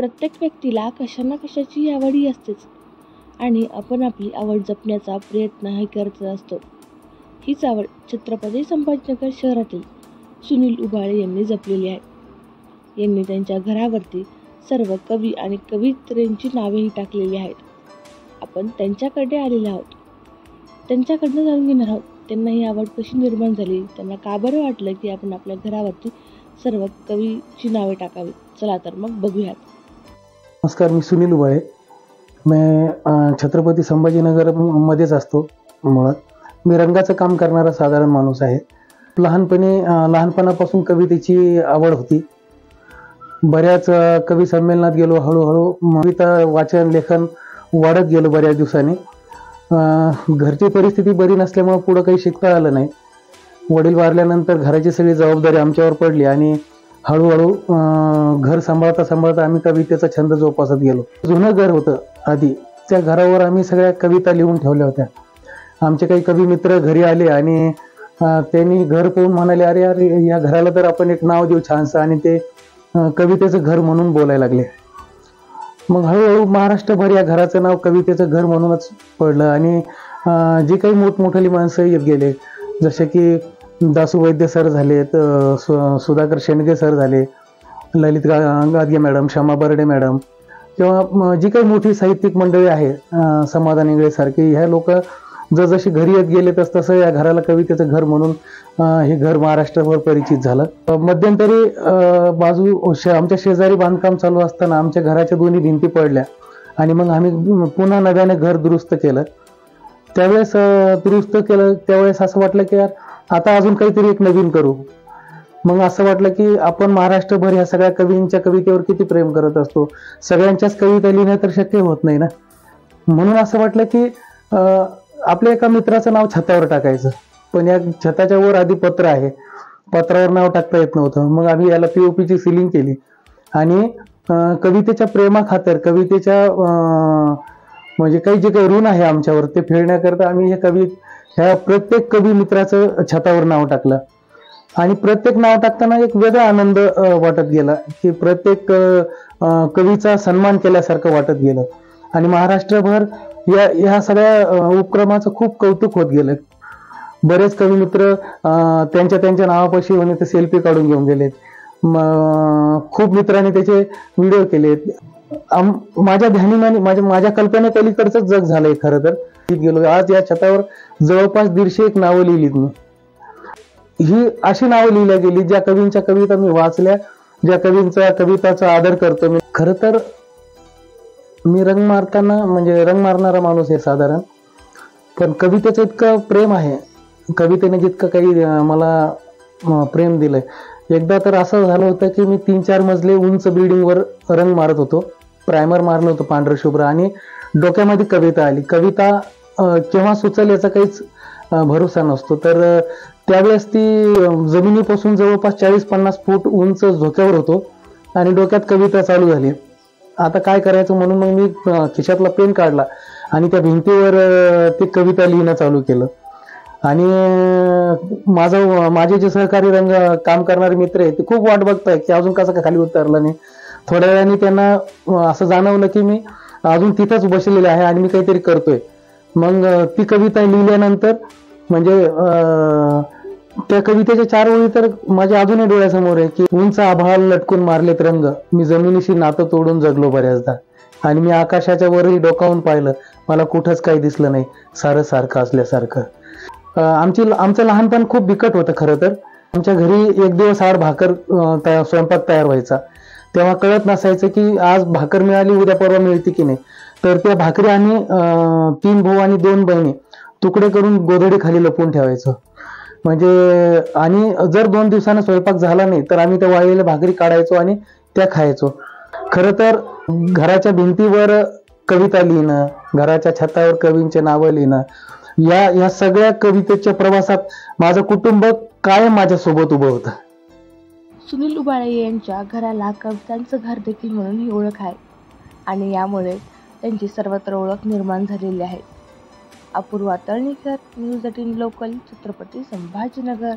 प्रत्येक व्यक्तीला कशा ना कशाची आवडही असतेच. आणि आपण आपली आवड जपण्याचा प्रयत्न हे करत असतो. हीच आवड छत्रपती संभाजीनगर शहरातील सुनील उबाळे यांनी जपलेली आहे. यांनी त्यांच्या घरावरती सर्व कवी आणि कवित्रेंची नावेही टाकलेली आहेत. आपण त्यांच्याकडे आलेले आहोत. त्यांच्याकडनं जाणून घेणार आहोत त्यांना ही आवड कशी निर्माण झाली त्यांना का बरं वाटलं की आपण आपल्या घरावरती सर्व कवीची नावे टाकावी चला तर मग बघूयात. नमस्कार मी सुनील उबाळे. मी छत्रपती संभाजीनगर मध्येच असतो मुळात. मी रंगाचं काम करणारा साधारण माणूस आहे. लहानपणी लहानपणापासून कवितेची आवड होती. बऱ्याच कवी संमेलनात गेलो हळूहळू कविता वाचन लेखन वाढत गेलो बऱ्याच दिवसांनी. घरची परिस्थिती बरी नसल्यामुळं पुढं काही शिकता आलं नाही. वडील वारल्यानंतर घराची सगळी जबाबदारी आमच्यावर पडली आणि हळूहळू घर सांभाळता सांभाळता आम्ही कवितेचा छंद जोपासत गेलो. जुनं घर होतं आधी. त्या घरावर आम्ही सगळ्या कविता लिहून ठेवल्या होत्या. आमचे काही कवी मित्र घरी आले आणि त्यांनी घर पाहून म्हणाले अरे अरे या घराला तर आपण एक नाव देऊ छानसं. आणि ते कवितेचं घर म्हणून बोलायला लागले. मग हळूहळू महाराष्ट्रभर या घराचं नाव कवितेचं घर म्हणूनच पडलं आणि जी काही मोठमोठाली माणसं येत गेले जसे की दासू वैद्य सर झालेत सु- सुधाकर शेंडगे सर झाले ललित गा- गादगे मॅडम क्षमा बर्डे मॅडम किंवा जी काही मोठी साहित्यिक मंडळी आहे समाधान इंगळे सारखी ह्या लोक जसजशी घरी येत गेले तस तसं या घराला कवितेचं घर म्हणून हे घर महाराष्ट्रभर परिचित झालं. मध्यंतरी बाजू शे- आमच्या शेजारी बांधकाम चालू असताना आमच्या घराच्या दोन्ही भिंती पडल्या आणि मग आम्ही पुन्हा नव्याने घर दुरुस्त केलं. त्यावेळेस दुरुस्त केलं त्यावेळेस असं वाटलं की यार आता अजून काहीतरी एक नवीन करू. मग असं वाटलं की आपण महाराष्ट्रभर ह्या सगळ्या कवींच्या कवितेवर किती प्रेम करत असतो. सगळ्यांच्याच कविता लिहिणं तर शक्य होत नाही ना. म्हणून असं वाटलं की आपल्या एका मित्राचं नाव छतावर टाकायचं. पण या छताच्या वर आधी पत्र आहे. पत्रावर नाव टाकता येत नव्हतं. मग आम्ही याला पीओपीची सिलिंग केली. आणि कवितेच्या प्रेमाखातर कवितेच्या म्हणजे काही जे काही ऋण आहे आमच्यावर ते फेडण्याकरता आम्ही हे कवी ह्या प्रत्येक कवी मित्राचं छतावर नाव टाकलं. आणि प्रत्येक नाव टाकताना एक वेगळा आनंद वाटत गेला की प्रत्येक कवीचा सन्मान केल्यासारखं वाटत गेलं. आणि महाराष्ट्रभर या ह्या सगळ्या उपक्रमाचं खूप कौतुक होत गेलं. बरेच कवी मित्र त्यांच्या त्यांच्या नावापाशी येऊन ते सेल्फी काढून घेऊन गेलेत. खूप मित्रांनी त्याचे व्हिडिओ केलेत. माझ्या ध्यानीमानी माझ्या माझ्या कल्पनेपलीकडचंच जग झालंय खरं तर. गेलो आज या छतावर जवळपास दीडशे एक नावं लिहिलीत मी. ही अशी नावं लिहिल्या गेली ज्या कवींच्या कविता मी वाचल्या ज्या कवींचा कविताचा आदर करतो मी. खर तर मी रंग मारताना म्हणजे रंग मारणारा माणूस आहे साधारण. पण कवितेचं इतकं प्रेम आहे. कवितेने जितकं काही मला प्रेम दिलंय. एकदा तर असं झालं होतं की मी तीन चार मजले उंच बिल्डिंगवर रंग मारत होतो. प्रायमर मारलं होतं पांढरं शुभ्र आणि डोक्यामध्ये कविता आली. कविता केव्हा सुचल याचा काहीच भरोसा नसतो. तर त्यावेळेस ती जमिनीपासून जवळपास चाळीस पन्नास फूट उंच झोक्यावर होतो आणि डोक्यात कविता चालू झाली. आता काय करायचं म्हणून मग मी खिशातला पेन काढला आणि त्या भिंतीवर ते कविता लिहिणं चालू केलं. आणि माझं माझे जे सहकारी रंग काम करणारे मित्र आहे ते खूप वाट बघताय की अजून कसं खाली उतरलं नाही. थोड्या वेळाने त्यांना असं जाणवलं की मी अजून तिथंच बसलेले आहे आणि मी काहीतरी करतोय. मग ती कविता लिहिल्यानंतर म्हणजे त्या कवितेच्या चार ओळी तर माझ्या अजूनही डोळ्यासमोर आहे की उंच आभाळ लटकून मारलेत रंग. मी जमिनीशी नातं तोडून जगलो बऱ्याचदा. आणि मी आकाशाच्या वरही डोकावून पाहिलं. मला कुठंच काही दिसलं नाही. सारं सारखं असल्यासारखं. आमची आमचं लहानपण खूप बिकट होतं खरं तर. आमच्या घरी एक दिवस आड भाकर स्वयंपाक तयार व्हायचा. तेव्हा कळत नसायचं की आज भाकर मिळाली उद्या परवा मिळते की नाही. तर त्या भाकरी आम्ही तीन भाऊ आणि दोन बहिणी तुकडे करून गोधडी खाली लपवून ठेवायचो. म्हणजे आणि जर दोन दिवसानं स्वयंपाक झाला नाही तर आम्ही त्या वाळलेल्या भाकरी काढायचो आणि त्या खायचो. खरं तर घराच्या भिंतीवर कविता लिहिणं घराच्या छतावर कवींचे नावं लिहिणं या या सगळ्या कवितेच्या प्रवासात माझं कुटुंब कायम माझ्यासोबत उभं होतं. सुनील उबाळे यांच्या घराला कवितांचं घर देखील म्हणून ही ओळख आहे. आणि यामुळे त्यांची सर्वत्र ओळख निर्माण झालेली आहे. Apurva Talnikar news eighteen local Chhatrapati Sambhajinagar.